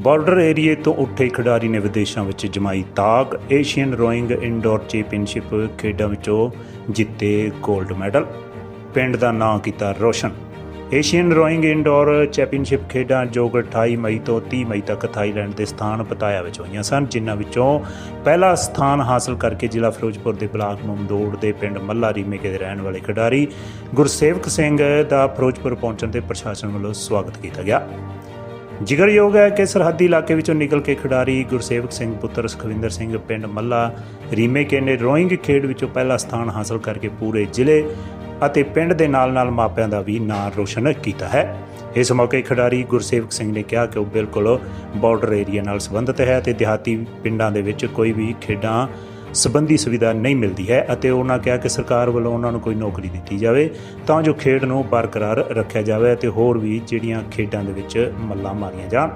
Border ਏਰੀਏ ਤੋਂ ਉੱਠੇ ਖਿਡਾਰੀ ਨੇ ਵਿਦੇਸ਼ਾਂ ਵਿੱਚ ਜਮਾਈ ਤਾਕ। ਏਸ਼ੀਅਨ ਰੋਇੰਗ ਇਨਡੋਰ ਚੈਂਪੀਅਨਸ਼ਿਪ ਖੇਡਾਂ ਵਿੱਚੋਂ ਜਿੱਤੇ 골ਡ ਮੈਡਲ। ਪਿੰਡ ਦਾ ਨਾਂ ਕੀਤਾ ਰੋਸ਼ਨ। ਏਸ਼ੀਅਨ ਰੋਇੰਗ ਇਨਡੋਰ ਚੈਂਪੀਅਨਸ਼ਿਪ ਖੇਡਾਂ ਜੋ ਕਿ 28 ਮਈ ਤੋਂ 30 ਮਈ ਤੱਕ ਥਾਈਲੈਂਡ ਦੇ ਸਥਾਨ ਪਤਾਇਆ ਵਿੱਚ ਹੋਈਆਂ ਸਨ, ਜਿਨ੍ਹਾਂ ਵਿੱਚੋਂ ਪਹਿਲਾ ਸਥਾਨ ਹਾਸਲ ਕਰਕੇ ਜ਼ਿਲ੍ਹਾ ਫਿਰੋਜ਼ਪੁਰ ਦੇ ਬਲਾਕ ਮਮਦੋੜ ਦੇ ਪਿੰਡ ਮੱਲਾ ਰੀਮੇਕੇ ਦੇ ਰਹਿਣ ਵਾਲੇ ਖਿਡਾਰੀ ਗੁਰਸੇਵਕ ਸਿੰਘ ਦਾ ਫਿਰੋਜ਼ਪੁਰ ਪਹੁੰਚਣ ਤੇ ਪ੍ਰਸ਼ਾਸਨ ਵੱਲੋਂ ਸਵਾਗਤ ਕੀਤਾ ਗਿਆ। ਜ਼ਿਕਰਯੋਗ ਹੈ ਕਿ ਸਰਹੱਦੀ ਇਲਾਕੇ ਵਿੱਚੋਂ ਨਿਕਲ ਕੇ ਖਿਡਾਰੀ ਗੁਰਸੇਵਕ ਸਿੰਘ, ਪੁੱਤਰ ਸੁਖਵਿੰਦਰ ਸਿੰਘ, ਪਿੰਡ ਮੱਲਾ ਰੀਮੇਕੇ ਨੇ ਰੋਇੰਗ ਖੇਡ ਵਿੱਚੋਂ ਪਹਿਲਾ ਸਥਾਨ ਹਾਸਲ ਕਰਕੇ ਪੂਰੇ ਜ਼ਿਲ੍ਹੇ ਅਤੇ ਪਿੰਡ ਦੇ ਨਾਲ-ਨਾਲ ਮਾਪਿਆਂ ਦਾ ਵੀ ਨਾਂ ਰੋਸ਼ਨ ਕੀਤਾ ਹੈ। ਇਸ ਮੌਕੇ ਖਿਡਾਰੀ ਗੁਰਸੇਵਕ ਸਿੰਘ ਨੇ ਕਿਹਾ ਕਿ ਉਹ ਬਿਲਕੁਲ ਬਾਰਡਰ ਏਰੀਆ ਨਾਲ ਸੰਬੰਧਿਤ ਹੈ ਤੇ ਦਿਹਾਤੀ ਪਿੰਡਾਂ ਦੇ ਵਿੱਚ ਕੋਈ ਵੀ ਖੇਡਾਂ ਸੰਬੰਧੀ ਸੁਵਿਧਾ ਨਹੀਂ ਮਿਲਦੀ ਹੈ ਅਤੇ ਉਹਨਾਂ ਕਿਹਾ ਕਿ ਸਰਕਾਰ ਵੱਲੋਂ ਉਹਨਾਂ ਨੂੰ ਕੋਈ ਨੌਕਰੀ ਦਿੱਤੀ ਜਾਵੇ, ਤਾਂ ਜੋ ਖੇਡ ਨੂੰ ਬਰਕਰਾਰ ਰੱਖਿਆ ਜਾਵੇ ਅਤੇ ਹੋਰ ਵੀ ਜਿਹੜੀਆਂ ਖੇਡਾਂ ਦੇ ਵਿੱਚ ਮੱਲਾਂ ਮਾਰੀਆਂ ਜਾਣ।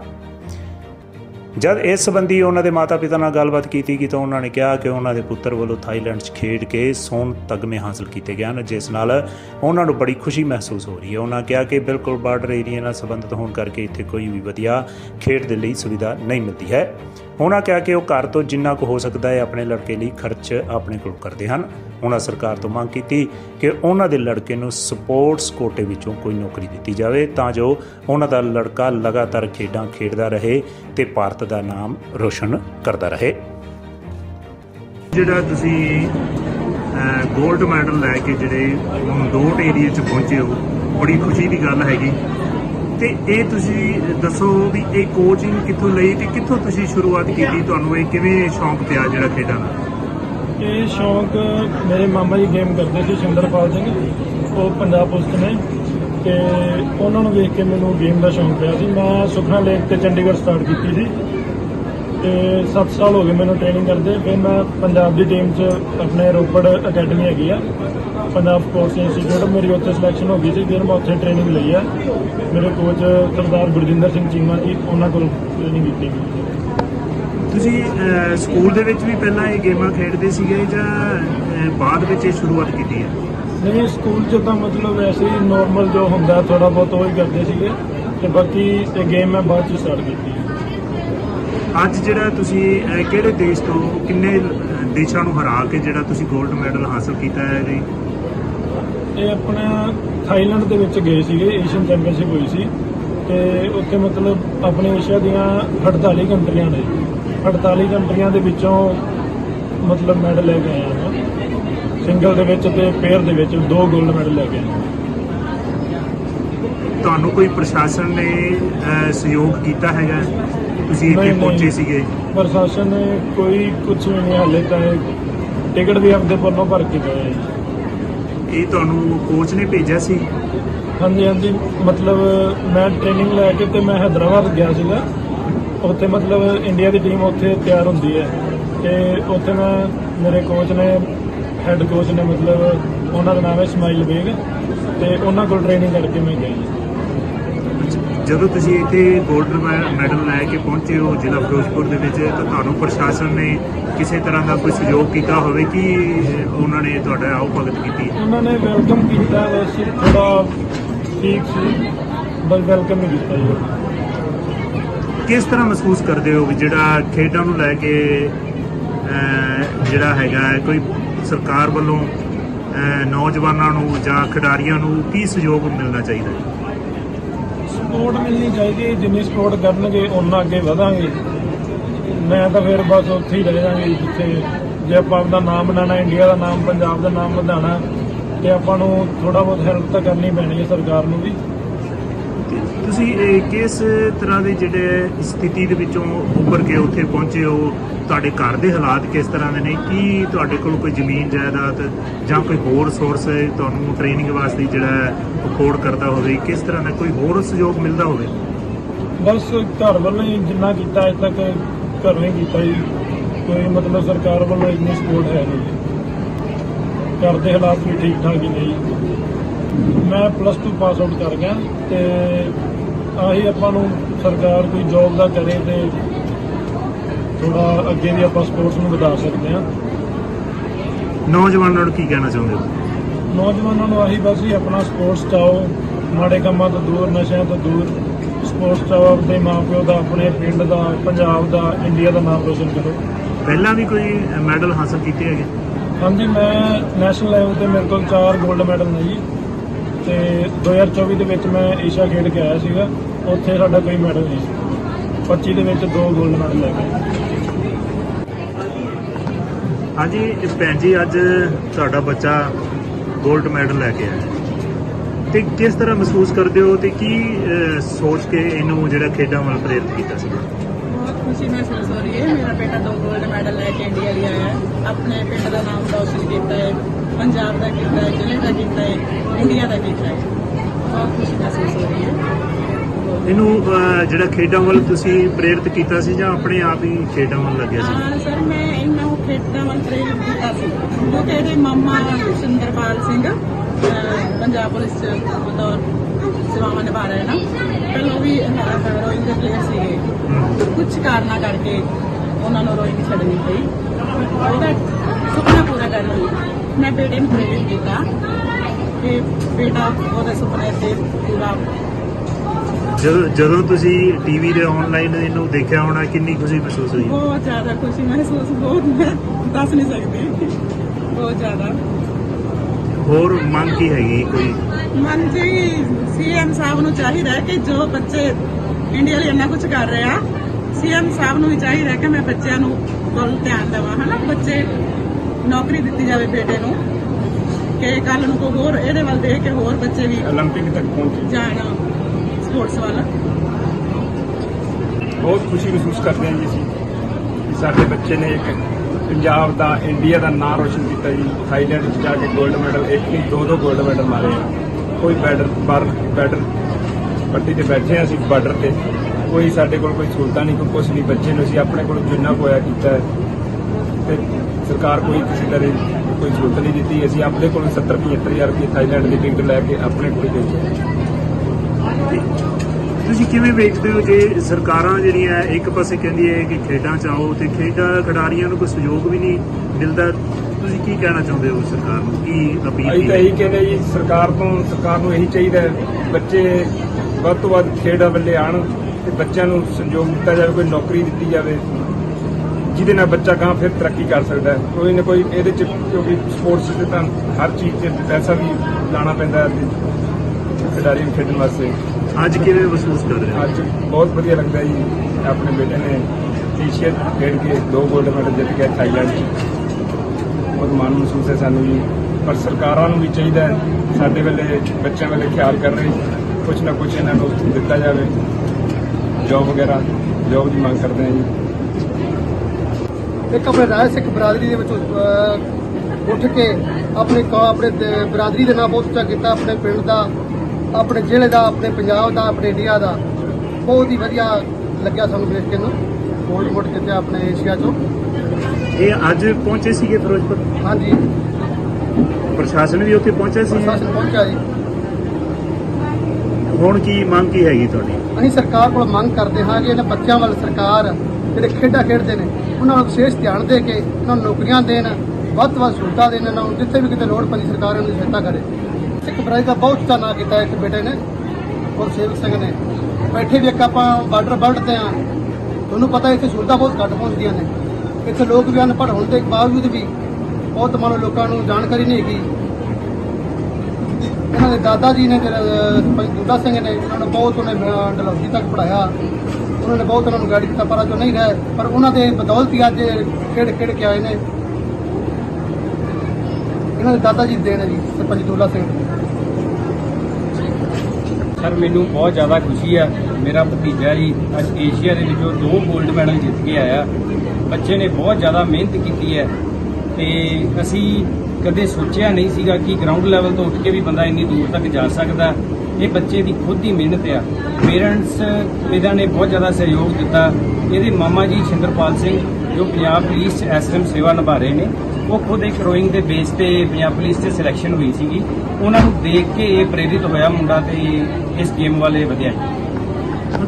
ਜਦ ਇਸ ਸੰਬੰਧੀ ਉਹਨਾਂ ਦੇ ਮਾਤਾ-ਪਿਤਾ ਨਾਲ ਗੱਲਬਾਤ ਕੀਤੀ ਗਈ ਤਾਂ ਉਹਨਾਂ ਨੇ ਕਿਹਾ ਕਿ ਉਹਨਾਂ ਦੇ ਪੁੱਤਰ ਵੱਲੋਂ ਥਾਈਲੈਂਡ 'ਚ ਖੇਡ ਕੇ ਸੋਨ ਤਗਮੇ ਹਾਸਲ ਕੀਤੇ ਗਏ ਹਨ, ਜਿਸ ਨਾਲ ਉਹਨਾਂ ਨੂੰ ਬੜੀ ਖੁਸ਼ੀ ਮਹਿਸੂਸ ਹੋ ਰਹੀ ਹੈ। ਉਹਨਾਂ ਕਿਹਾ ਕਿ ਬਿਲਕੁਲ ਬਾਰਡਰ ਏਰੀਆ ਨਾਲ ਸੰਬੰਧਿਤ ਹੋਣ ਕਰਕੇ ਇੱਥੇ ਕੋਈ ਵੀ ਵਧੀਆ ਖੇਡ ਦੇ ਲਈ ਸੁਵਿਧਾ ਨਹੀਂ ਮਿਲਦੀ ਹੈ। ਉਹਨਾਂ ਕਿਹਾ ਕਿ ਉਹ ਘਰ ਤੋਂ ਜਿੰਨਾ ਕੁ ਹੋ ਸਕਦਾ ਹੈ ਆਪਣੇ ਲੜਕੇ ਲਈ ਖਰਚ ਆਪਣੇ ਕੋਲ ਕਰਦੇ ਹਨ। ਉਹਨਾਂ ਸਰਕਾਰ ਤੋਂ ਮੰਗ ਕੀਤੀ ਕਿ ਉਹਨਾਂ ਦੇ ਲੜਕੇ ਨੂੰ ਸਪੋਰਟਸ ਕੋਟੇ ਵਿੱਚੋਂ ਕੋਈ ਨੌਕਰੀ ਦਿੱਤੀ ਜਾਵੇ ਤਾਂ ਜੋ ਉਹਨਾਂ ਦਾ ਲੜਕਾ ਲਗਾਤਾਰ ਖੇਡਾਂ ਖੇਡਦਾ ਰਹੇ ਤੇ ਭਾਰਤ ਦਾ ਨਾਮ ਰੋਸ਼ਨ ਕਰਦਾ ਰਹੇ। ਜਿਹੜਾ ਤੁਸੀਂ 골ਡ ਮੈਡਲ ਲੈ ਕੇ ਜਿਹੜੇ ਮੰਦੋਟ ਏਰੀਆ 'ਚ ਪਹੁੰਚੇ ਹੋ, ਬੜੀ ਖੁਸ਼ੀ ਦੀ ਗੱਲ ਹੈਗੀ। ਤੇ ਇਹ ਤੁਸੀਂ ਦੱਸੋ ਵੀ ਇਹ ਕੋਚਿੰਗ ਕਿੱਥੋਂ ਲਈ ਤੇ ਕਿੱਥੋਂ ਤੁਸੀਂ ਸ਼ੁਰੂਆਤ ਕੀਤੀ ਤੁਹਾਨੂੰ? ਇਹ ਕਿਵੇਂ ਸ਼ੌਂਕ ਪਿਆ ਜਿਹੜਾ ਖੇਡਾਂ ਦਾ? ਇਹ ਸ਼ੌਂਕ ਮੇਰੇ ਮਾਮਾ ਜੀ ਗੇਮ ਕਰਦੇ ਸੀ ਸੁੰਦਰਪਾਲ ਸਿੰਘ। ਉਹ ਪੰਜਾਬ ਪੁਲਿਸ ਨੇ ਤੇ ਉਹਨਾਂ ਨੂੰ ਵੇਖ ਕੇ ਮੈਨੂੰ ਗੇਮ ਦਾ ਸ਼ੌਂਕ ਪਿਆ ਸੀ। ਮੈਂ ਸੁਖਨਾ ਲੇਕ ਤੇ ਚੰਡੀਗੜ੍ਹ ਸਟਾਰਟ ਕੀਤੀ ਸੀ। ਤੇ 7 ਸਾਲ ਹੋ ਗਏ ਮੈਨੂੰ ਟ੍ਰੇਨਿੰਗ ਕਰਦੇ ਫਿਰ ਮੈਂ ਪੰਜਾਬ ਦੀ ਟੀਮ 'ਚ ਆਪਣੇ ਰੋਪੜ ਅਕੈਡਮੀ ਹੈਗੀ ਆ। ਪੰਜਾਬ ਸਪੋਰਟਸ ਇੰਸਟੀਚਿਊਟ ਮੇਰੀ ਉੱਥੇ ਸਿਲੈਕਸ਼ਨ ਹੋ ਗਈ ਸੀ। ਫਿਰ ਮੈਂ ਉੱਥੇ ਟ੍ਰੇਨਿੰਗ ਲਈ ਆ। ਮੇਰੇ ਕੋਚ ਸਰਦਾਰ ਗੁਰਜਿੰਦਰ ਸਿੰਘ ਚੀਮਾ ਜੀ ਉਹਨਾਂ ਕੋਲ ਟ੍ਰੇਨਿੰਗ ਕੀਤੀ ਤੁਸੀਂ ਸਕੂਲ ਦੇ ਵਿੱਚ ਵੀ ਪਹਿਲਾਂ ਇਹ ਗੇਮਾਂ ਖੇਡਦੇ ਸੀਗੇ ਜਾਂ ਬਾਅਦ ਵਿੱਚ ਇਹ ਸ਼ੁਰੂਆਤ ਕੀਤੀ ਹੈ? ਨਹੀਂ ਸਕੂਲ 'ਚ ਤਾਂ ਮਤਲਬ ਵੈਸੇ ਹੀ ਨਾਰਮਲ ਜੋ ਹੁੰਦਾ ਥੋੜਾ ਬਹੁਤ ਉਹ ਹੀ ਕਰਦੇ ਸੀਗੇ। ਤੇ ਬਾਕੀ ਇਹ ਗੇਮ ਮੈਂ ਬਾਅਦ 'ਚ ਸਟਾਰਟ ਕੀਤੀ। ਅੱਜ ਜਿਹੜਾ ਤੁਸੀਂ ਅਹ, ਕਿਹੜੇ ਦੇਸ਼ ਤੋਂ ਕਿੰਨੇ ਅਹ, ਦੇਸ਼ਾਂ ਨੂੰ ਹਰਾ ਕੇ ਜਿਹੜਾ ਤੁਸੀਂ 골ਡ ਮੈਡਲ ਹਾਸਲ ਕੀਤਾ ਹੈ ਜੀ? ਇਹ ਆਪਣਾ ਥਾਈਲੈਂਡ ਦੇ ਵਿੱਚ ਗਏ ਸੀਗੇ ਏਸ਼ੀਅਨ ਚੈਂਪੀਅਨਸ਼ਿਪ ਹੋਈ ਸੀ। ਤੇ ਉੱਥੇ ਮਤਲਬ ਆਪਣੇ ਏਸ਼ੀਆ ਦੀਆਂ 48 ਕੰਟਰੀਆਂ ਨੇ। 48 ਕੰਟਰੀਆਂ ਦੇ ਵਿੱਚੋਂ ਮਤਲਬ ਮੈਡਲ ਲੈ ਕੇ ਆਏ ਹਾਂ ਸਿੰਗਲ ਦੇ ਵਿੱਚ ਤੇ ਪੇਅਰ ਦੇ ਵਿੱਚ ਦੋ 골ਡ ਮੈਡਲ ਲੈ ਕੇ ਆਏ ਹਾਂ। ਤੁਹਾਨੂੰ ਕੋਈ ਪ੍ਰਸ਼ਾਸਨ ਨੇ ਅਹ, ਸਹਿਯੋਗ ਕੀਤਾ ਹੈਗਾ? ਤੁਸੀਂ ਇੱਥੇ ਨਹੀਂ, ਨਹੀਂ। ਪਹੁੰਚੇ ਸੀਗੇ ਪ੍ਰਸ਼ਾਸਨ ਨੇ ਕੋਈ ਕੁਝ ਵੀ ਨਹੀਂ ਹਾਲੇ ਤਾਂ ਟਿਕਟ ਵੀ ਆਪਦੇ ਵੱਲੋਂ ਭਰ ਕੇ ਗਏ ਆ ਜੀ। ਇਹ ਤੁਹਾਨੂੰ ਕੋਚ ਨੇ ਭੇਜਿਆ ਸੀ ਹਾਂਜੀ ਹਾਂਜੀ ਮਤਲਬ ਮੈਂ ਟ੍ਰੇਨਿੰਗ ਲੈ ਕੇ ਤੇ ਮੈਂ ਹੈਦਰਾਬਾਦ ਗਿਆ ਸੀਗਾ ਉੱਥੇ ਮਤਲਬ ਇੰਡੀਆ ਦੀ ਟੀਮ ਉੱਥੇ ਤਿਆਰ ਹੁੰਦੀ ਹੈ ਤੇ ਉੱਥੇ ਮੈਂ ਮੇਰੇ ਕੋਚ ਨੇ ਹੈੱਡ ਕੋਚ ਨੇ ਮਤਲਬ ਉਹਨਾਂ ਦਾ ਨਾਮ ਹੈ ਇਸਮਾਈਲ ਬੇਗ ਤੇ ਉਹਨਾਂ ਕੋਲ ਟ੍ਰੇਨਿੰਗ ਕਰਕੇ ਮੈਂ ਗਿਆ ਜੀ। ਜਦੋਂ ਤੁਸੀਂ ਇੱਥੇ 골ਡ ਮੈਡਲ ਲੈ ਕੇ ਪਹੁੰਚੇ ਹੋ ਜ਼ਿਲ੍ਹਾ ਫਿਰੋਜ਼ਪੁਰ ਦੇ ਵਿੱਚ ਤਾਂ ਤੁਹਾਨੂੰ ਪ੍ਰਸ਼ਾਸਨ ਨੇ ਕਿਸੇ ਤਰ੍ਹਾਂ ਦਾ ਕੋਈ ਸਹਿਯੋਗ ਕੀਤਾ ਹੋਵੇ ਕਿ ਉਹਨਾਂ ਨੇ ਤੁਹਾਡਾ ਆਓ ਭਗਤ ਕੀਤੀ? ਉਹਨਾਂ ਨੇ ਵੈਲਕਮ ਕੀਤਾ ਵੈਸੇ ਥੋੜਾ ਠੀਕ ਸੀ ਬਸ ਵੈਲਕਮ ਹੀ ਕੀਤਾ ਜੀ। ਕਿਸ ਤਰ੍ਹਾਂ ਮਹਿਸੂਸ ਕਰਦੇ ਹੋ ਵੀ ਜਿਹੜਾ ਖੇਡਾਂ ਨੂੰ ਲੈ ਕੇ ਜਿਹੜਾ ਹੈਗਾ ਕੋਈ ਸਰਕਾਰ ਵੱਲੋਂ ਨੌਜਵਾਨਾਂ ਨੂੰ ਜਾਂ ਖਿਡਾਰੀਆਂ ਨੂੰ ਕੀ ਸਹਿਯੋਗ ਮਿਲਣਾ ਚਾਹੀਦਾ ਹੈ? ਸਪੋਰਟ ਮਿਲਣੀ ਚਾਹੀਦੀ ਹੈ, ਜਿੰਨੀ ਸਪੋਰਟ ਕਰਨਗੇ ਉਹਨਾਂ ਅੱਗੇ ਵਧਾਂਗੇ। ਮੈਂ ਤਾਂ ਫਿਰ ਬਸ ਉੱਥੇ ਹੀ ਰਹਿ ਜਾਵਾਂਗੇ ਜਿੱਥੇ ਜੇ ਆਪਾਂ ਆਪਦਾ ਨਾਮ ਬਣਾਉਣਾ ਇੰਡੀਆ ਦਾ ਨਾਮ, ਪੰਜਾਬ ਦਾ ਨਾਮ ਵਧਾਉਣਾ, ਤੇ ਆਪਾਂ ਨੂੰ ਥੋੜਾ ਬਹੁਤ ਹੈਲਪ ਤਾਂ ਕਰਨੀ ਪੈਣੀ ਹੈ ਸਰਕਾਰ ਨੂੰ ਵੀ। ਤੁਸੀਂ ਇਹ ਕਿਸ ਤਰ੍ਹਾਂ ਦੇ ਜਿਹੜੇ ਸਥਿਤੀ ਦੇ ਵਿੱਚੋਂ ਉੱਭਰ ਕੇ ਉੱਥੇ ਪਹੁੰਚੇ ਹੋ? ਤੁਹਾਡੇ ਘਰ ਦੇ ਹਾਲਾਤ ਕਿਸ ਤਰ੍ਹਾਂ ਦੇ ਨੇ? ਕੀ ਤੁਹਾਡੇ ਕੋਲ ਕੋਈ ਜ਼ਮੀਨ ਜਾਇਦਾਦ ਜਾਂ ਕੋਈ ਹੋਰ ਸੋਰਸ ਤੁਹਾਨੂੰ ਟ੍ਰੇਨਿੰਗ ਵਾਸਤੇ ਜਿਹੜਾ ਅਫੋਰਡ ਕਰਦਾ ਹੋਵੇ? ਕਿਸ ਤਰ੍ਹਾਂ ਦਾ ਕੋਈ ਹੋਰ ਸਹਿਯੋਗ ਮਿਲਦਾ ਹੋਵੇ? ਬਸ ਘਰ ਵੱਲੋਂ ਹੀ ਜਿੰਨਾ ਕੀਤਾ ਅਜੇ ਤੱਕ ਘਰੋਂ ਹੀ ਕੀਤਾ ਜੀ। ਕੋਈ ਮਤਲਬ ਸਰਕਾਰ ਵੱਲੋਂ ਇੰਨੀ ਸਪੋਰਟ ਹੈ ਨਹੀਂ। ਘਰ ਦੇ ਹਾਲਾਤ ਵੀ ਠੀਕ ਠਾਕ ਹੀ ਨਹੀਂ ਮੈਂ ਪਲੱਸ 2 ਪਾਸ ਆਊਟ ਕਰ ਗਿਆ ਤੇ ਆਹੀ ਆਪਾਂ ਨੂੰ ਸਰਕਾਰ ਕੋਈ ਜੌਬ ਦਾ ਕਰੇ ਤੇ ਥੋੜਾ ਅੱਗੇ ਵੀ ਆਪਾਂ ਸਪੋਰਟਸ ਨੂੰ ਵਧਾ ਸਕਦੇ ਹਾਂ। ਨੌਜਵਾਨਾਂ ਨੂੰ ਕੀ ਕਹਿਣਾ ਚਾਹੁੰਦੇ ਹੋ? ਨੌਜਵਾਨਾਂ ਨੂੰ ਆਹੀ ਬਸ ਹੀ ਆਪਣਾ ਸਪੋਰਟਸ ਚਾਓ ਮਾੜੇ ਕੰਮਾਂ ਤੋਂ ਦੂਰ ਨਸ਼ਿਆਂ ਤੋਂ ਦੂਰ। ਸਪੋਰਟਸ ਚਾਹੋ ਆਪਣੇ ਮਾਪਿਓ ਦਾ ਆਪਣੇ ਪਿੰਡ ਦਾ ਪੰਜਾਬ ਦਾ ਇੰਡੀਆ ਦਾ ਨਾਮ ਰੋਸ਼ਨ ਕਰੋ। ਪਹਿਲਾਂ ਵੀ ਕੋਈ ਮੈਡਲ ਹਾਸਲ ਕੀਤੇ ਹੈਗੇ? ਹਾਂਜੀ ਮੈਂ ਨੈਸ਼ਨਲ ਲੈਵਲ ਤੇ ਮੇਰੇ ਕੋਲ 4 골ਡ ਮੈਡਲ ਨੇ ਜੀ। ਤੇ 2024 ਦੇ ਵਿੱਚ ਮੈਂ ਏਸ਼ੀਆ ਖੇਡ ਕੇ ਆਇਆ ਸੀਗਾ। ਉੱਥੇ ਸਾਡਾ ਕੋਈ ਮੈਡਲ ਨਹੀਂ ਸੀ। 25 ਦੇ ਵਿੱਚ ਦੋ ਗੋਲਡ ਮੈਡਲ ਲੈ ਕੇ। ਹਾਂਜੀ ਭੈਣ ਜੀ ਅੱਜ ਤੁਹਾਡਾ ਬੱਚਾ ਗੋਲਡ ਮੈਡਲ ਲੈ ਕੇ ਆਇਆ। ਤੇ ਕਿਸ ਤਰ੍ਹਾਂ ਮਹਿਸੂਸ ਕਰਦੇ ਹੋ ਤੇ ਕੀ ਸੋਚ ਕੇ ਇਹਨੂੰ ਜਿਹੜਾ ਖੇਡਾਂ ਵੱਲ ਪ੍ਰੇਰਿਤ ਕੀਤਾ ਸੀ ਬਹੁਤ ਖੁਸ਼ੀ ਮਹਿਸੂਸ ਹੋ ਰਹੀ ਹੈ। ਮੇਰਾ ਬੇਟਾ ਦੋ 골ਡ ਮੈਡਲ ਲੈ ਕੇ ਇੰਡੀਆ ਲਈ ਆਇਆ ਹੈ। ਆਪਣੇ ਪਿੰਡ ਦਾ ਨਾਮ ਰੌਸ਼ਨ ਕੀਤਾ ਹੈ। ਪੰਜਾਬ ਦਾ ਕੀਤਾ ਹੈ ਜ਼ਿਲ੍ਹੇ ਦਾ ਕੀਤਾ ਹੈ ਇੰਡੀਆ ਦਾ ਕੀਤਾ ਹੈ। ਬਹੁਤ ਖੁਸ਼ੀ ਮਹਿਸੂਸ ਹੋ ਰਹੀ ਇਹਨੂੰ ਜਿਹੜਾ ਖੇਡਾਂ ਵੱਲ ਤੁਸੀਂ ਪ੍ਰੇਰਿਤ ਕੀਤਾ ਸੀ ਜਾਂ ਆਪਣੇ ਆਪ ਹੀ ਖੇਡਾਂ ਵੱਲ ਲੱਗਿਆ ਸੀ? ਹਾਂ ਸਰ ਮੈਂ ਇਹਨਾਂ ਨੂੰ ਖੇਡਾਂ ਵੱਲ ਪ੍ਰੇਰਿਤ ਕੀਤਾ ਸੀ। ਜੋ ਕਿ ਇਹਦੇ ਮਾਮਾ ਸੁੰਦਰਪਾਲ ਸਿੰਘ ਪੰਜਾਬ ਪੁਲਿਸ ਚ ਬਤੌਰ ਸੇਵਾਵਾਂ ਨਿਭਾ ਰਹੇ ਨਾ। ਪਹਿਲਾਂ ਉਹ ਵੀ ਰੋਇੰਗ ਦੇ ਪਲੇਅਰ ਸੀਗੇ। ਕੁਝ ਕਾਰਨਾਂ ਕਰਕੇ ਉਹਨਾਂ ਨੂੰ ਰੋਇੰਗ ਛੱਡਣੀ ਪਈ। ਉਹਦਾ ਮੈਂ ਬੇਟੇ ਨੂੰ ਪ੍ਰੇਰਿਤ ਕੀਤਾ ਕਿ ਬੇਟਾ ਉਹਦੇ ਸੁਪਨੇ ਤੇ ਪੂਰਾ ਜਦੋਂ ਜਦੋਂ ਤੁਸੀਂ ਟੀਵੀ ਦੇ ਆਨਲਾਈਨ ਇਹਨੂੰ ਦੇਖਿਆ ਹੋਣਾ ਕਿੰਨੀ ਖੁਸ਼ੀ ਮਹਿਸੂਸ ਹੋਈ? ਬਹੁਤ ਜ਼ਿਆਦਾ ਖੁਸ਼ੀ ਮਹਿਸੂਸ ਬਹੁਤ ਮੈਂ ਦੱਸ ਨਹੀਂ ਸਕਦੀ। ਬਹੁਤ ਜ਼ਿਆਦਾ। ਹੋਰ ਮੰਗ ਕੀ ਹੈਗੀ ਕੋਈ? ਮਨ ਜੀ ਸੀਐਮ ਸਾਹਿਬ ਨੂੰ ਚਾਹੀਦਾ ਹੈ ਕਿ ਜੋ ਬੱਚੇ ਇੰਡੀਆ ਲਈ ਇੰਨਾ ਕੁਝ ਕਰ ਰਹੇ ਆ ਸੀਐਮ ਸਾਹਿਬ ਨੂੰ ਵੀ ਚਾਹੀਦਾ ਹੈ ਕਿ ਮੈਂ ਬੱਚਿਆਂ ਨੂੰ ਵੱਲ ਧਿਆਨ ਦੇਵਾਂ ਹਨਾ? ਬੱਚੇ ਨੌਕਰੀ ਦਿੱਤੀ ਜਾਵੇ ਬੇਟੇ ਨੂੰ ਕਿ ਕੱਲ ਨੂੰ ਕੋਈ ਹੋਰ ਇਹਦੇ ਵੱਲ ਦੇਖ ਕੇ ਹੋਰ ਬੱਚੇ ਵੀ 올림픽 ਤੱਕ ਪਹੁੰਚੇ। ਜਾਣ ਸਪੋਰਟਸ ਵੱਲ। ਬਹੁਤ ਖੁਸ਼ੀ ਮਹਿਸੂਸ ਕਰਦੇ ਹਾਂ ਜੀ ਅਸੀਂ ਕਿ ਸਾਡੇ ਬੱਚੇ ਨੇ ਇੱਕ ਪੰਜਾਬ ਦਾ ਇੰਡੀਆ ਦਾ ਨਾਮ ਰੋਸ਼ਨ ਕੀਤਾ ਜੀ। ਥਾਈਲੈਂਡ ਵਿੱਚ ਜਾ ਕੇ 골ਡ ਮੈਡਲ ਇੱਕ ਨਹੀਂ ਦੋ ਦੋ 골ਡ ਮੈਡਲ ਮਾਰੇ ਆ। ਕੋਈ ਬੈਡਰ ਬਾਰ ਬੈਡਰ ਪੱਟੀ ਤੇ ਬੈਠੇ ਆ ਅਸੀਂ ਬਾਰਡਰ ਤੇ। ਕੋਈ ਸਾਡੇ ਕੋਲ ਕੋਈ ਸਹੂਲਤਾਂ ਨਹੀਂ ਕੋਈ ਕੁਝ ਨਹੀਂ। ਬੱਚੇ ਨੂੰ ਅਸੀਂ ਆਪਣੇ ਕੋਲ ਜਿੰਨਾ ਕੋਇਆ ਕੀਤਾ ਤੇ ਸਰਕਾਰ ਕੋਈ ਕਿਸੇ ਤਰ੍ਹਾਂ ਦੀ ਕੋਈ ਸਹੂਲਤ ਨਹੀਂ ਦਿੱਤੀ। ਅਸੀਂ ਆਪਣੇ ਕੋਲ 70 75000 ਰੁਪਏ ਥਾਈਲੈਂਡ ਦੀ ਟਿਕਟ ਲੈ ਕੇ ਆਪਣੇ ਕੋਲ ਭੇਜਿਆ ਤੁਸੀਂ ਕਿਵੇਂ ਵੇਖਦੇ ਹੋ ਜੇ ਸਰਕਾਰਾਂ ਜਿਹੜੀਆਂ ਇੱਕ ਪਾਸੇ ਕਹਿੰਦੀ ਹੈ ਕਿ ਖੇਡਾਂ ਚਾਹੋ ਤੇ ਖੇਡਾਂ ਖਿਡਾਰੀਆਂ ਨੂੰ ਕੋਈ ਸਹਿਯੋਗ ਵੀ ਨਹੀਂ ਮਿਲਦਾ ਤੁਸੀਂ ਕੀ ਕਹਿਣਾ ਚਾਹੁੰਦੇ ਹੋ ਸਰਕਾਰ ਨੂੰ? ਕੀ ਅਪੀਲ ਅਸੀਂ ਤਾਂ? ਇਹੀ ਕਹਿੰਦੇ ਜੀ ਸਰਕਾਰ ਤੋਂ ਸਰਕਾਰ ਨੂੰ ਇਹੀ ਚਾਹੀਦਾ ਹੈ ਬੱਚੇ ਵੱਧ ਤੋਂ ਵੱਧ ਖੇਡਾਂ ਵੱਲੇ ਆਣ ਤੇ ਬੱਚਿਆਂ ਨੂੰ ਸੰਯੋਗ ਦਿੱਤਾ ਜਾਵੇ ਕੋਈ ਨੌਕਰੀ ਦਿੱਤੀ ਜਾਵੇ। ਜਿਹਦੇ ਨਾਲ ਬੱਚਾ ਗਾਂ ਫਿਰ ਤਰੱਕੀ ਕਰ ਸਕਦਾ ਹੈ। ਕੋਈ ਨਾ ਕੋਈ ਇਹਦੇ ਚ ਕਿਉਂਕਿ ਸਪੋਰਟਸ ਤੇ ਤਾਂ ਹਰ ਚੀਜ਼ 'ਚ ਪੈਸਾ ਵੀ ਲਾਣਾ ਪੈਂਦਾ ਹੈ ਤੇ ਖਿਡਾਰੀ ਨੂੰ ਖੇਡਣ ਵਾਸਤੇ। ਅੱਜ ਕਿਵੇਂ ਮਹਿਸੂਸ ਕਰ ਰਹੇ ਹੋ? ਅੱਜ ਬਹੁਤ ਵਧੀਆ ਲੱਗਦਾ ਜੀ। ਆਪਣੇ ਬੇਟੇ ਨੇ ਏਸ਼ੀਆ ਖੇਡ ਕੇ ਦੋ 골ਡ ਮੈਡਲ ਜਿੱਤ ਕੇ ਥਾਈਲੈਂਡ 'ਚ। ਬਹੁਤ ਮਾਣ ਮਹਿਸੂਸ ਹੈ ਸਾਨੂੰ ਜੀ। ਪਰ ਸਰਕਾਰਾਂ ਨੂੰ ਵੀ ਚਾਹੀਦਾ ਹੈ ਸਾਡੇ ਵੇਲੇ ਬੱਚਿਆਂ ਵੇਲੇ ਖਿਆਲ ਕਰ ਰਹੀ ਕੁਝ ਨਾ ਕੁਝ ਇਹਨਾਂ ਨੂੰ ਦਿੱਤਾ ਜਾਵੇ। ਜੋਬ ਵਗੈਰਾ ਜੋਬ ਦੀ ਮੰਗ ਕਰਦੇ ਹਾਂ ਜੀ। ਇੱਕ ਆਪਣੇ ਰਾਜ ਸਿੱਖ ਬਰਾਦਰੀ ਦੇ ਵਿੱਚੋਂ ਉੱਠ ਕੇ ਆਪਣੇ ਆਪਣੇ ਬਰਾਦਰੀ ਦੇ ਨਾਮ ਬਹੁਤ ਉੱਚਾ ਕੀਤਾ ਆਪਣੇ ਪਿੰਡ ਦਾ ਆਪਣੇ ਜ਼ਿਲ੍ਹੇ ਦਾ ਆਪਣੇ ਪੰਜਾਬ ਦਾ ਆਪਣੇ ਇੰਡੀਆ ਦਾ। ਬਹੁਤ ਹੀ ਵਧੀਆ ਲੱਗਿਆ ਸਾਨੂੰ ਵੇਖ ਕੇ ਨੂੰ ਗੋਲਡ ਮੋਟ ਜਿੱਤਿਆ ਆਪਣੇ ਏਸ਼ੀਆ ਚੋਂ। ਇਹ ਅੱਜ ਪਹੁੰਚੇ ਸੀਗੇ ਫਿਰੋਜ਼ਪੁਰ? ਹਾਂਜੀ। ਪ੍ਰਸ਼ਾਸਨ ਵੀ ਉੱਥੇ ਪਹੁੰਚਿਆ ਸੀ? ਪ੍ਰਸ਼ਾਸਨ ਪਹੁੰਚਿਆ ਜੀ। ਹੁਣ ਕੀ ਮੰਗ ਕੀ ਹੈਗੀ ਤੁਹਾਡੀ? ਅਸੀਂ ਸਰਕਾਰ ਕੋਲ ਮੰਗ ਕਰਦੇ ਹਾਂ ਕਿ ਇਹਨਾਂ ਬੱਚਿਆਂ ਵੱਲ ਸਰਕਾਰ ਜਿਹੜੇ ਖੇਡਾਂ ਖੇਡਦੇ ਨੇ ਉਹਨਾਂ ਨੂੰ ਵਿਸ਼ੇਸ਼ ਧਿਆਨ ਦੇ ਕੇ ਉਹਨਾਂ ਨੂੰ ਨੌਕਰੀਆਂ ਦੇਣ, ਵੱਧ ਤੋਂ ਵੱਧ ਸਹੂਲਤਾਂ ਦੇਣ, ਇਹਨਾਂ ਨੂੰ ਜਿੱਥੇ ਵੀ ਕਿਤੇ ਲੋੜ ਪੈਂਦੀ ਸਰਕਾਰ ਉਹਨਾਂ ਦੀ ਸਹਾਇਤਾ ਕਰੇ। ਸਿੱਖ ਬਰਾਈ ਦਾ ਬਹੁਤ ਉੱਚਾ ਨਾਂ ਕੀਤਾ ਇੱਕ ਬੇਟੇ ਨੇ ਔਰ ਸੇਵਕ ਸਿੰਘ ਨੇ। ਬੈਠੇ ਵੀ ਇੱਕ ਆਪਾਂ ਬਾਰਡਰ ਬਲਟਦੇ ਆ ਤੁਹਾਨੂੰ ਪਤਾ ਇੱਥੇ ਸਹੂਲਤਾਂ ਬਹੁਤ ਘੱਟ ਪਹੁੰਚਦੀਆਂ ਨੇ। ਇੱਥੇ ਲੋਕ ਵੀ ਅਨਪੜ੍ਹ ਹੋਣ ਦੇ ਬਾਵਜੂਦ ਵੀ ਬਹੁਤ ਮੰਨ ਲਓ ਲੋਕਾਂ ਨੂੰ ਜਾਣਕਾਰੀ ਨਹੀਂ ਹੈਗੀ। ਇਹਨਾਂ ਦੇ ਦਾਦਾ ਜੀ ਨੇ ਜਿਹੜੇ ਅਹ, ਸਰਪੰਚ ਦੁੱਲਾ ਸਿੰਘ ਨੇ ਉਹਨਾਂ ਨੂੰ ਬਹੁਤ ਉਹਨੇ ਅਹ, ਡਲਹੌਜ਼ੀ ਤੱਕ ਪੜਾਇਆ ਉਹਨਾਂ ਨੇ ਬਹੁਤ ਉਹਨਾਂ ਨੂੰ ਗਾਈਡ ਕੀਤਾ ਪਰ ਅੱਜ ਉਹ ਨਹੀਂ ਰਹੇ ਪਰ ਉਹਨਾਂ ਦੇ ਬਦੌਲਤ ਹੀ ਅੱਜ ਇਹ ਖੇਡ ਖੇਡ ਕੇ ਆਏ ਨੇ। ਇਹਨਾਂ ਦੇ ਦਾਦਾ ਜੀ ਦੇ ਨੇ ਜੀ ਸਰਪੰਚ ਦੁੱਲਾ ਸਿੰਘ। ਸਰ ਮੈਨੂੰ ਬਹੁਤ ਜ਼ਿਆਦਾ ਖੁਸ਼ੀ ਹੈ ਮੇਰਾ ਭਤੀਜਾ ਜੀ ਅੱਜ ਏਸ਼ੀਆ ਦੇ ਵਿੱਚੋਂ ਦੋ 골ਡ ਮੈਡਲ ਜਿੱਤ ਕੇ ਆਇਆ। ਬੱਚੇ ਨੇ ਬਹੁਤ ਜ਼ਿਆਦਾ ਮਿਹਨਤ ਕੀਤੀ ਹੈ। ਤੇ ਅਸੀਂ ਕਦੇ ਸੋਚਿਆ ਨਹੀਂ ਸੀਗਾ ਕਿ ਗਰਾਊਂਡ ਲੈਵਲ ਤੋਂ ਉੱਠ ਕੇ ਵੀ ਬੰਦਾ ਇੰਨੀ ਦੂਰ ਤੱਕ ਜਾ ਸਕਦਾ। ਇਹ ਬੱਚੇ ਦੀ ਖੁਦ ਦੀ ਮਿਹਨਤ ਆ। ਪੇਰੈਂਟਸ ਇਹਨਾਂ ਨੇ ਬਹੁਤ ਜ਼ਿਆਦਾ ਸਹਿਯੋਗ ਦਿੱਤਾ। ਇਹਦੇ ਮਾਮਾ ਜੀ ਸ਼ਿੰਦਰਪਾਲ ਸਿੰਘ, ਜੋ ਪੰਜਾਬ ਪੁਲਿਸ ਐਸਐਮ ਸੇਵਾ ਨਿਭਾ ਰਹੇ ਨੇ, ਉਹ ਖੁਦ ਇੱਕ ਰੋਇੰਗ ਦੇ ਬੇਸ ਤੇ ਪੰਜਾਬ ਪੁਲਿਸ 'ਚ ਸਿਲੈਕਸ਼ਨ ਹੋਈ ਸੀਗੀ। ਉਹਨਾਂ ਨੂੰ ਦੇਖ ਕੇ ਇਹ ਪ੍ਰੇਰਿਤ ਹੋਇਆ ਮੁੰਡਾ ਤੇ ਇਸ ਗੇਮ ਵਾਲੇ ਵਧਿਆ।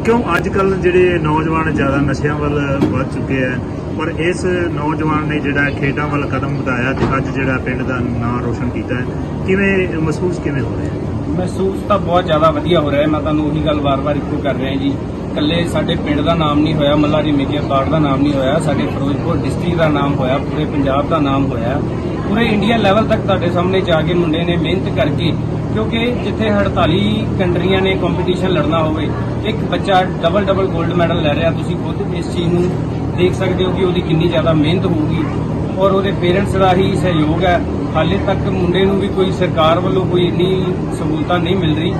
ਕਿਉਂ ਅੱਜ ਕੱਲ ਜਿਹੜੇ ਨੌਜਵਾਨ ਜ਼ਿਆਦਾ ਨਸ਼ਿਆਂ ਵੱਲ ਵੱਧ ਚੁੱਕੇ ਆ ਪਰ ਇਸ ਨੌਜਵਾਨ ਨੇ ਜਿਹੜਾ ਖੇਡਾਂ ਵੱਲ ਕਦਮ ਵਧਾਇਆ ਤੇ ਅੱਜ ਜਿਹੜਾ ਪਿੰਡ ਦਾ ਨਾਮ ਰੋਸ਼ਨ ਕੀਤਾ ਹੈ, ਕਿਵੇਂ ਮਹਿਸੂਸ ਕਿਵੇਂ ਹੋ ਰਿਹਾ ਮਹਿਸੂਸ ਤਾਂ ਬਹੁਤ ਜ਼ਿਆਦਾ ਵਧੀਆ ਹੋ ਰਿਹਾ ਹੈ। ਮੈਂ ਤੁਹਾਨੂੰ ਉਹੀ ਗੱਲ ਵਾਰ-ਵਾਰ ਇੱਕੋ ਕਰ ਰਿਹਾ ਜੀ। ਇਕੱਲੇ ਸਾਡੇ ਪਿੰਡ ਦਾ ਨਾਮ ਨਹੀਂ ਹੋਇਆ ਮੱਲਾਰੀ ਮੇਜਰ ਕਾਰਡ ਦਾ ਨਾਮ ਨਹੀਂ ਹੋਇਆ, ਸਾਡੇ ਫਿਰੋਜ਼ਪੁਰ ਡਿਸਟ੍ਰਿਕਟ ਦਾ ਨਾਮ ਹੋਇਆ, ਪੂਰੇ ਪੰਜਾਬ ਦਾ ਨਾਮ ਹੋਇਆ। ਪੂਰੇ ਇੰਡੀਆ ਲੈਵਲ ਤੱਕ ਤੁਹਾਡੇ ਸਾਹਮਣੇ ਜਾ ਕੇ ਮੁੰਡੇ ਨੇ ਮਿਹਨਤ ਕਰਕੇ, ਕਿਉਂਕਿ ਜਿੱਥੇ 48 ਕੰਟਰੀਆਂ ਨੇ ਕੰਪੀਟੀਸ਼ਨ ਲੜਨਾ ਹੋਵੇ, ਇੱਕ ਬੱਚਾ ਡਬਲ ਡਬਲ 골ਡ ਮੈਡਲ ਲੈ ਰਿਹਾ, ਤੁਸੀਂ ਖੁਦ ਇਸ ਚੀਜ਼ ਨੂੰ ਦੇਖ ਸਕਦੇ ਹੋ ਕਿ ਉਹਦੀ ਕਿੰਨੀ ਜ਼ਿਆਦਾ ਮਿਹਨਤ ਹੋਊਗੀ ਔਰ ਉਹਦੇ ਪੇਰੈਂਟਸ ਦਾ ਹੀ ਸਹਿਯੋਗ ਹੈ। ਹਾਲੇ ਤੱਕ ਮੁੰਡੇ ਨੂੰ ਵੀ ਕੋਈ ਸਰਕਾਰ ਵੱਲੋਂ ਕੋਈ ਇੰਨੀ ਸਹੂਲਤਾਂ ਨਹੀਂ ਮਿਲ ਰਹੀ।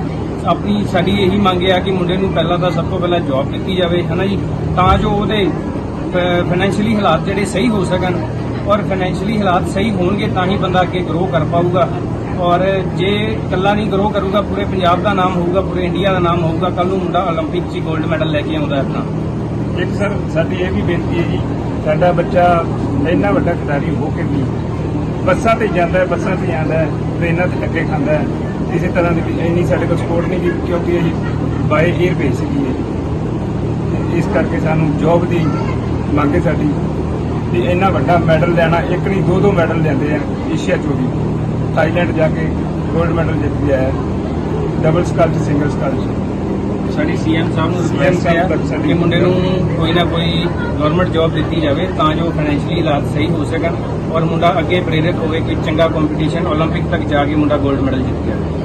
ਆਪਣੀ ਸਾਡੀ ਇਹੀ ਮੰਗ ਹੈ ਕਿ ਮੁੰਡੇ ਨੂੰ ਪਹਿਲਾਂ ਤਾਂ ਸਭ ਤੋਂ ਪਹਿਲਾਂ ਜੌਬ ਦਿੱਤੀ ਜਾਵੇ, ਹਨਾ ਜੀ? ਤਾਂ ਜੋ ਉਹਦੇ ਫਾਈਨੈਂਸ਼ੀਅਲੀ ਹਾਲਾਤ ਜਿਹੜੇ ਸਹੀ ਹੋ ਸਕਣ ਔਰ ਫਾਈਨੈਂਸ਼ੀਅਲੀ ਹਾਲਾਤ ਸਹੀ ਹੋਣਗੇ ਤਾਂ ਹੀ ਬੰਦਾ ਅੱਗੇ ਗਰੋ ਕਰ ਪਾਊਗਾ। ਔਰ ਜੇ ਇਕੱਲਾ ਨਹੀਂ ਗਰੋ ਕਰੂਗਾ, ਪੂਰੇ ਪੰਜਾਬ ਦਾ ਨਾਮ ਹੋਊਗਾ, ਪੂਰੇ ਇੰਡੀਆ ਦਾ ਨਾਮ ਹੋਊਗਾ ਕੱਲ ਨੂੰ ਮੁੰਡਾ 올림픽 'ਚ ਗੋਲਡ ਮੈਡਲ ਲੈ ਕੇ ਆਉਂਦਾ ਆਪਣਾ। ਇੱਕ ਸਰ, ਸਾਡੀ ਇਹ ਵੀ ਬੇਨਤੀ ਹੈ ਜੀ, ਸਾਡਾ ਬੱਚਾ ਇੰਨਾ ਵੱਡਾ ਖਿਡਾਰੀ ਹੋ ਕੇ ਵੀ ਬੱਸਾਂ ਤੇ ਜਾਂਦਾ ਹੈ, ਬੱਸਾਂ ਤੇ ਜਾਂਦਾ ਹੈ, ਟ੍ਰੇਨਾਂ ਤੇ ਧੱਕੇ ਖਾਂਦਾ ਹੈ ਕਿਸੇ ਤਰ੍ਹਾਂ ਦੀ ਇੰਨੀ ਸਾਡੇ ਕੋਲ ਸਪੋਰਟ ਨਹੀਂ ਗੀ ਕਿਉਂਕਿ ਇਹ ਬਾਏ 에ਅਰ ਭੇਜ ਸੀਗੀ ਇਹ ਇਸ ਕਰਕੇ ਸਾਨੂੰ ਜੌਬ ਦੀ ਮੰਗ ਹੈ ਸਾਡੀ ਤੇ ਇੰਨਾ ਵੱਡਾ ਮੈਡਲ ਲੈਣਾ, ਇੱਕ ਨਹੀਂ ਦੋ ਦੋ ਮੈਡਲ ਲੈਂਦੇ ਆ ਏਸ਼ੀਆ ਚੋਂ ਵੀ। ਥਾਈਲੈਂਡ ਜਾ ਕੇ 골ਡ ਮੈਡਲ ਜਿੱਤ ਕੇ ਆਇਆ ਡਬਲ ਸਕਾਲ ਤੇ ਸਿੰਗਲ ਸਕਾਲ ਸਾਡੇ ਸੀਐਮ ਸਾਹਿਬ ਨੂੰ ਰਿਕੁਐਸਟ ਹੈ ਕਿ ਮੁੰਡੇ ਨੂੰ ਕੋਈ ਨਾ ਕੋਈ ਗਵਰਨਮੈਂਟ ਜੌਬ ਦਿੱਤੀ ਜਾਵੇ ਤਾਂ ਜੋ ਫਾਈਨੈਂਸ਼ੀਅਲੀ ਹਾਲਾਤ ਸਹੀ ਹੋ ਸਕਣ ਔਰ ਮੁੰਡਾ ਅੱਗੇ ਪ੍ਰੇਰਿਤ ਹੋਵੇ ਕਿ ਚੰਗਾ ਕੰਪੀਟੀਸ਼ਨ 올림픽 ਤੱਕ ਜਾ ਕੇ ਮੁੰਡਾ 골ਡ ਮੈਡਲ ਜਿੱਤ ਕੇ ਆਵੇ